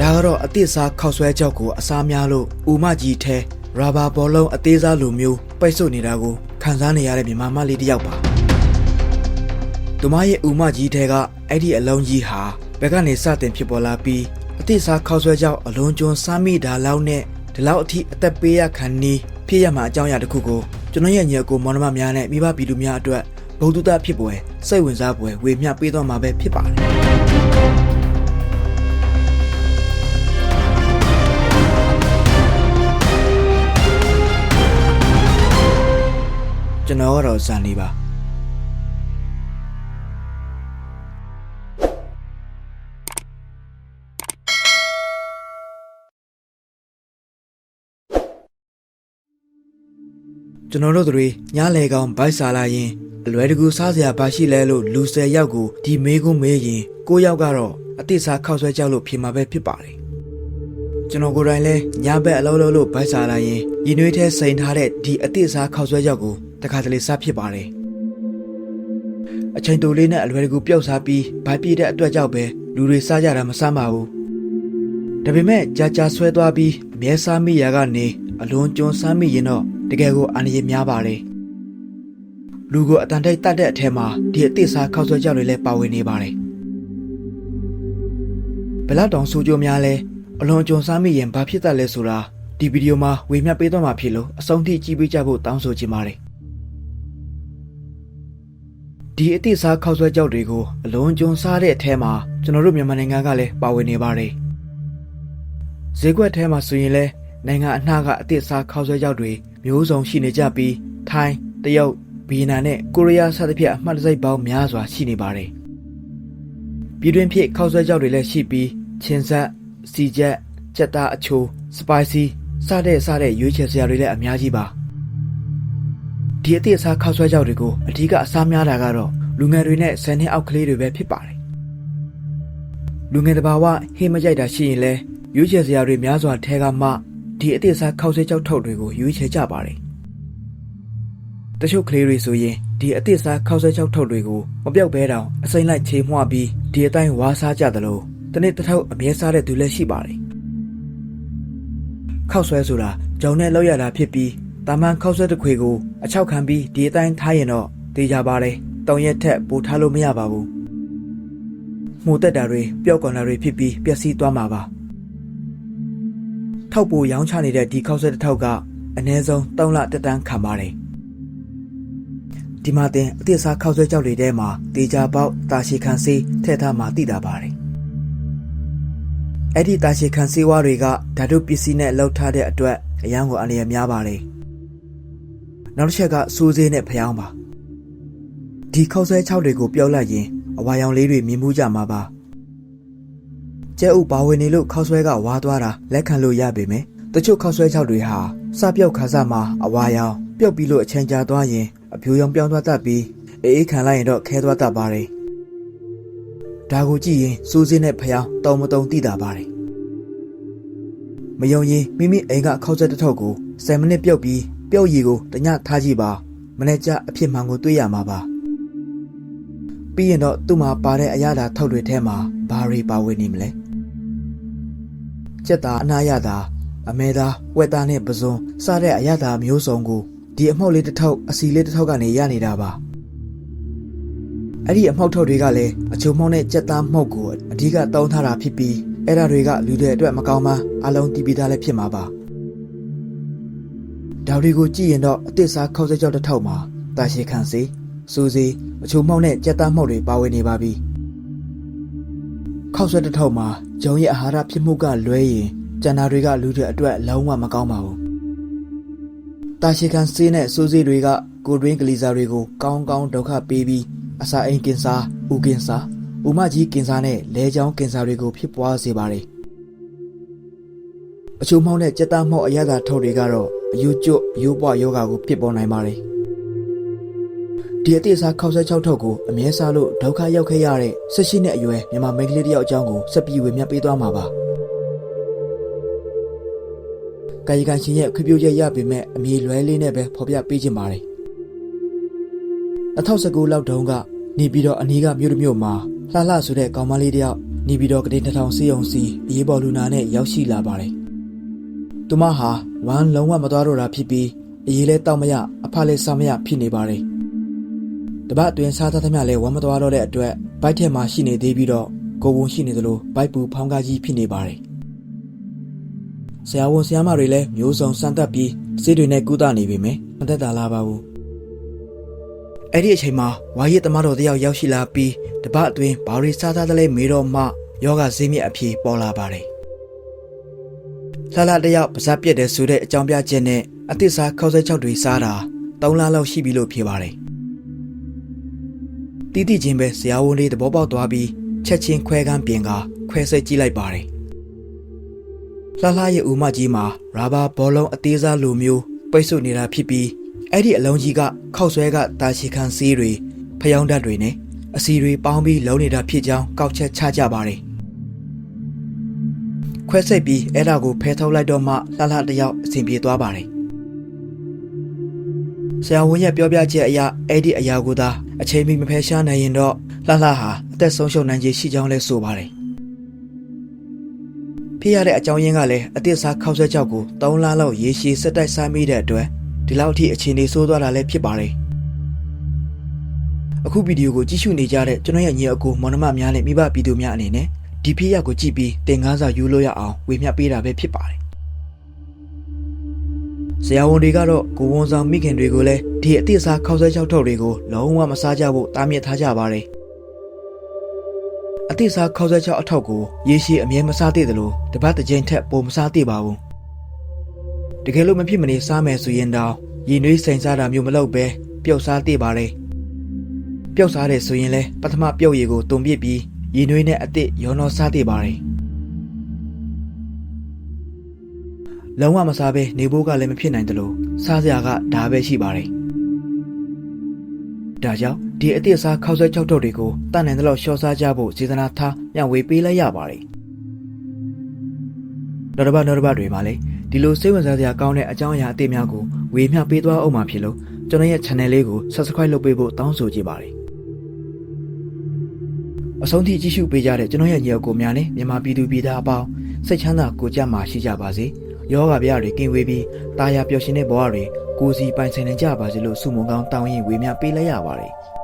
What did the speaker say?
ဒါကတော့အသစ်စားခောက်ဆွဲကြောက်ကိုအစားများလို့ဥမကြီးထဲရာဘာဘောလုံးအသေးစားလိုမျိုးပိတ်ဆို့နေတာကိုခံစားနေရတဲ့မြန်မာမလေးတစ်ယောက်ပါသူမရဲ့ဥမကြီးထဲကအဲ့ဒီအလုံးကြီးဟာဘက်ကနေစတင်ဖြစ်ပေါ်လာပြီးအသစ်စားခောက်ဆွဲကြောက်အလုံးကျွန်းစားမိတာလောက်နဲ့ဒီလောက်အထိအသက်ပေးရခံနေဖြစ်ရမှာအကြောင်းအရာတစ်ခုကိုကျွန်တော်ရဲ့ညီအကိုမောင်နှမများနဲ့မိဘပြည်သူများအတွက်ဘုဒ္ဓတာဖြစ်ပွဲစိတ်ဝင်စားပွဲဝေမျှပေးသွားမှာပဲဖြစ်ပါတယ် ကျွန်တော်ကတော့ဇန်လီပါကျွန်တော်တို့တွေညလေကောင်ဘိုက်စားလာရင်အလွယ်တကူစားစရာဘာရှိလဲလို့လူ၁၀ယောက်ကိုဒီမေးခွန်းမေးရင်၉ယောက်ကတော့အတိစားခောက်ဆွဲကြောက်လို့ဖြေမှာပဲဖြစ်ပါတယ်ကျွန်တော်ကိုယ်တိုင်လဲညဘက်အလုံးလုံးလို့ဘိုက်စားလာရင်ရင်နွေးထဲစိန်ထားတဲ့ဒီအတိစားခောက်ဆွဲကြောက်ကို တခါတလေစားဖြစ်ပါတယ်အချိန်တိုလေးနဲ့အလွယ်တကူပျောက်စားပြီးဗိုက်ပြည့်တဲ့အတွက်ကြောင့်ပဲလူတွေစားကြတာမဆမ်းပါဘူးဒါပေမဲ့ကြာကြာဆွဲသွားပြီးအမြဲစားမိရာကနေအလွန်ကျွန်းစားမိရင်တော့တကယ်ကိုအန္တရာယ်များပါတယ်လူကိုအတန်တိတ်တတ်တဲ့အထက်မှာဒီအသစ်စားခောက်ဆွဲကြောက်တွေလည်းပါဝင်နေပါတယ်ဘယ်လောက်တောင်ဆိုးကြိုးများလဲအလွန်ကျွန်းစားမိရင်ဘာဖြစ်တတ်လဲဆိုတာဒီဗီဒီယိုမှာဝေမျှပေးသွားမှာဖြစ်လို့အဆုံးထိကြည့်ပေးကြဖို့တောင်းဆိုချင်ပါတယ် ဒီအသစ်စားခောက်ဆွဲကြောက်တွေကိုအလွန်ကျွန်းစားတဲ့အထဲမှာကျွန်တော်တို့မြန်မာနိုင်ငံကလည်းပါဝင်နေပါတယ်ဈေးကွက်ထဲမှာဆိုရင်လည်းနိုင်ငံအနှံ့ကအသစ်စားခောက်ဆွဲကြောက်တွေမျိုးစုံရှိနေကြပြီးထိုင်းတရုတ်ဗီယက်နမ်နဲ့ကိုရီးယားစသဖြင့်အမှတ်တစိုက်ပေါင်းများစွာရှိနေပါတယ်ပြည်တွင်းဖြစ်ခောက်ဆွဲကြောက်တွေလည်းရှိပြီးချင်းဆက်စီချက်ကြက်သားအချိုစပိုင်စီစတဲ့စတဲ့ရွေးချယ်စရာတွေလည်းအများကြီးပါ ဒီအသည့်အစားခောက်ဆွဲကြောက်တွေကိုအထူးကအစားများတာကတော့လူငယ်တွေနဲ့ဆယ်နှစ်အောက်ကလေးတွေပဲဖြစ်ပါတယ်လူငယ်တစ်ပါးဝဟေးမကြိုက်တာရှိရင်လဲရွေးချယ်စရာတွေများစွာထဲကမှဒီအသည့်အစားခောက်ဆွဲကြောက်ထုတ်တွေကိုရွေးချယ်ကြပါတယ်တချို့ကလေးတွေဆိုရင်ဒီအသည့်အစားခောက်ဆွဲကြောက်ထုတ်တွေကိုမပြောက်ဘဲတောင်အစိမ့်လိုက်ချေမွှပြီးဒီအတိုင်းဝါစားကြသလိုတနေ့တစ်ထောက်အမြဲစားတဲ့သူလည်းရှိပါတယ်ခောက်ဆွဲဆိုတာဂျုံနဲ့လောက်ရတာဖြစ်ပြီး တာမန်ခောက်ဆွဲတစ်ခွေကိုအချောက်ခံပြီးဒီအတိုင်းထားရင်တော့တေးကြပါတယ်။တောင်ရက်ထက်ပိုထားလို့မရပါဘူး။မှုတက်တာတွေပျောက်ကွန်တာတွေဖြစ်ပြီးပျက်စီးသွားမှာပါ။ထောက်ပိုရောင်းချနေတဲ့ဒီခောက်ဆွဲတစ်ထောက်ကအနည်းဆုံး3လတက်တန်းခံပါတယ်။ဒီမှာတင်အသစ်စားခောက်ဆွဲကြောက်တွေထဲမှာတေးကြပေါက်တာရှည်ခံစေးထည့်ထားမှသိတာပါတယ်။အဲ့ဒီတာရှည်ခံစေးဝါးတွေကဓာတုပစ္စည်းနဲ့လောက်ထားတဲ့အတွက်အရန်ကိုအန္တရာယ်များပါတယ်။ နောက်တစ်ချက်ကစိုးစေးနဲ့ဖျောင်းပါ။ဒီခောက်ဆွဲချောက်တွေကိုပြောလိုက်ရင်အဝါရောင်လေးတွေမြင်မှုကြမှာပါ။ကျဲဥပါဝင်နေလို့ခောက်ဆွဲကဝါသွားတာလက်ခံလို့ရပေမယ့်တချို့ခောက်ဆွဲချောက်တွေဟာစပြောက်ခါစားမှာအဝါရောင်ပြုတ်ပြီးလို့အချိန်ကြာသွားရင်အပြိုရောင်ပြောင်းသွားတတ်ပြီးအေးအေးခံလိုက်ရင်တော့ခဲသွားတတ်ပါတယ်။ဒါကိုကြည့်ရင်စိုးစေးနဲ့ဖျောင်းတုံမတုံသိတာပါတယ်မယုံရင်မိမိအိမ်ကခောက်ချက်တစ်ထုပ်ကို10မိနစ်ပြုတ်ပြီး ပြုတ်ရည်ကိုတညထားကြည့်ပါမနေ့ကျအဖြစ်မှန်ကိုတွေ့ရမှာပါပြီးရင်တော့သူ့မှာပါတဲ့အရာသာထောက်တွေထဲမှာဘာတွေပါဝင်နေမလဲကြက်သားအနာရတာအမဲသားဝက်သားနဲ့ပဇွန်စတဲ့အရာသာမျိုးစုံကိုဒီအမှုတ်လေးတစ်ထုပ်အစီလေးတစ်ထုပ်ကနေရနေတာပါအဲ့ဒီအမှုတ်ထုပ်တွေကလည်းအချုံမှုန့်နဲ့ကြက်သားမှုတ်ကိုအဓိကတောင်းထားတာဖြစ်ပြီးအဲ့ဒါတွေကလူတွေအတွက်မကောင်းမှအလုံးတီးပြီးသားလည်းဖြစ်မှာပါ ဒါတွေကိုကြည့်ရင်တော့အသစ်စားခောက်စက်ကြောက်တစ်ထောက်မှာတာရှည်ခံစေစူစီအချုံမှုန့်နဲ့ကြက်သားမှုတ်တွေပါဝင်နေပါပြီခောက်ဆွဲတစ်ထောက်မှာဂျုံရဲ့အာဟာရဖြစ်မှုကလွဲရင်ကျန်တာတွေကလူတွေအတွက်လုံးဝမကောင်းပါဘူးတာရှည်ခံစေးနဲ့စူစီတွေကကိုတွင်းကလေးစားတွေကိုကောင်းကောင်းဒုက္ခပေးပြီးအစာအိမ်ကင်စာဥကင်စာဥမကြီးကင်ဆာနဲ့လဲချောင်းကင်ဆာတွေကိုဖြစ်ပွားစေပါတယ်။အချို့မှောက်တဲ့ကြက်သားမှောက်အရသာထုတ်တွေကတော့ အယူကျွတ်ရိုးပွားယောဂါကိုဖြစ်ပေါ်နိုင်ပါတယ်။ဒီအသည့်စားခောက်ဆက်6ထုတ်ကိုအမြဲစားလို့ဒုက္ခရောက်ခဲ့ရတဲ့၁၈နှစ်အရွယ်မြန်မာမိန်းကလေးတစ်ယောက်အကြောင်းကိုဆက်ပြီးဝေမျှပေးသွားမှာပါ။ကာယကံရှင်ရဲ့ခွင့်ပြုချက်ရပေမဲ့အမည်လွဲလေးနဲ့ပဲဖော်ပြပေးခြင်းပါတယ်။2019လောက်တုန်းကနေပြီးတော့အနီးကမြို့တစ်မြို့မှာလှလှဆိုတဲ့ကောင်မလေးတစ်ယောက်နေပြည်တော်ကတိ2000စီယုံစီအရေးပေါ်လူနာနဲ့ရောက်ရှိလာပါတယ်။သူမဟာ ဝမ်းလုံးဝမသွားတော့တာဖြစ်ပြီးအရေးလဲတောက်မရအဖလည်းစားမရဖြစ်နေပါတယ်။တပတ်အတွင်းစားသားသမျှလည်းဝမ်းမသွားတော့တဲ့အတွက်ဘိုက်ထဲမှာရှိနေသေးပြီးတော့ကိုယ်ဝန်ရှိနေသလိုဘိုက်ပူဖောင်းကားကြီးဖြစ်နေပါတယ်။ဆရာဝန်ဆရာမတွေလည်းမျိုးစုံစမ်းသပ်ပြီးဆေးတွေနဲ့ကုသနေပေမယ့်မသက်သာလာပါဘူး။အဲ့ဒီအချိန်မှာဝါရစ်သမားတော်တယောက်ရောက်ရှိလာပြီးတပတ်အတွင်းဘာတွေစားသားသလဲမေးတော့မှယောဂဈေးမြင့်အဖြေပေါ်လာပါတယ်။ လာလာတယောက်ပါဇက်ပြက်တယ်ဆိုတဲ့အကြောင်းပြချက်နဲ့အသစ်စားခောက်ဆက်ချောက်တွေစားတာ၃လလောက်ရှိပြီလို့ဖြေပါတယ်။တီးတီချင်းပဲဆရာဝန်လေးသဘောပေါက်သွားပြီးချက်ချင်းခွဲကန်းပြင်ကခွဲစိတ်ကြည့်လိုက်ပါတယ်။လှလှရဲ့ဦးမကြီးမှာရာဘာဘောလုံးအသေးစားလိုမျိုးပိတ်ဆို့နေတာဖြစ်ပြီးအဲ့ဒီအလုံးကြီးကခောက်ဆွဲကတာရှိခံစီးတွေဖျောင်းဓာတ်တွေနဲ့အစီတွေပေါင်းပြီးလုံးနေတာဖြစ်ကြောင်းကောက်ချက်ချကြပါတယ်။ ခွဲစိတ်ပြီးအဲ့ဒါကိုဖဲထုတ်လိုက်တော့မှလှလှတယောက်အဆင်ပြေသွားပါတယ်။ဆရာဝန်ရဲ့ပြောပြချက်အရအဲ့ဒီအရာကိုသာအချိန်မီမဖယ်ရှားနိုင်ရင်တော့လှလှဟာအသက်ဆုံးရှုံးနိုင်ခြေရှိကြောင်းလဲဆိုပါတယ်။ဖြစ်ရတဲ့အကြောင်းရင်းကလည်းအသစ်စားခောက်ဆွဲကြောက်ကို3လလောက်ရေရှည်စက်တိုက်စားမိတဲ့အတွက်ဒီလောက်အထိအခြေအနေဆိုးသွားတာလည်းဖြစ်ပါတယ်။အခုဗီဒီယိုကိုကြည့်ရှုနေကြတဲ့ကျွန်တော်ရဲ့ညီအကိုမောင်နှမများနဲ့မိဘပြည်သူများအနေနဲ့ ဒီဖြစ်ရပ်ကိုကြည့်ပြီးတင်ကားစာယူလို့ရအောင်ဝေမျှပေးတာပဲဖြစ်ပါတယ်။ဆရာဝန်တွေကတော့ကိုဝန်ဆောင်မိခင်တွေကိုလည်းဒီအသစ်စားခောက်ဆွဲကြောက်ထုတ်တွေကိုလုံးဝမစားကြဖို့တားမြစ်ထားကြပါတယ်။အသစ်စားခောက်ဆွဲကြောက်အထောက်ကိုရေရှည်အမြဲမစားသင့်တယ်လို့တပတ်တစ်ကြိမ်ထက်ပိုမစားသင့်ပါဘူး။တကယ်လို့မဖြစ်မနေစားမယ်ဆိုရင်တော့ရည်နွေးစိန်စားတာမျိုးမလုပ်ပဲပြုတ်စားသင့်ပါတယ်။ပြုတ်စားတယ်ဆိုရင်လည်းပထမပြုတ်ရည်ကိုတုံပြစ်ပြီး ရည်နွေးနဲ့အသစ်ရောနှောစားသင့်ပါတယ်။လုံးဝမစားဘဲနေဖို့ကလည်းမဖြစ်နိုင်တယ်လို့စားစရာကဒါပဲရှိပါတယ်။ဒါကြောင့်ဒီအသစ်စားခောက်ဆွဲချောက်ထုတ်တွေကိုတတ်နိုင်တဲ့လောက်ရှော့စားကြဖို့စေတနာထားမျှဝေပေးလိုက်ရပါတယ်။နောက်တစ်ပတ်နောက်တစ်ပတ်တွေမှာလည်းဒီလိုစိတ်ဝင်စားစရာကောင်းတဲ့အကြောင်းအရာအသစ်များကိုဝေမျှပေးသွားအောင်မှာဖြစ်လို့ကျွန်တော်ရဲ့ channel လေးကို subscribe လုပ်ပေးဖို့တောင်းဆိုချင်ပါတယ်။ အဆုံးထိကြည့်ရှုပေးကြတဲ့ကျွန်တော်ရဲ့ညီအကိုများနဲ့မြန်မာပြည်သူပြည်သားအပေါင်းစိတ်ချမ်းသာကိုကြမှာရှိကြပါစေ။ယောဂဗျာတွေကင်းဝေးပြီးတာယာပျော်ရွှင်တဲ့ဘဝတွေကိုယ်စီပိုင်ဆိုင်နိုင်ကြပါစေလို့ဆုမွန်ကောင်းတောင်းရင်ဝေမျှပေးလိုက်ရပါတယ်။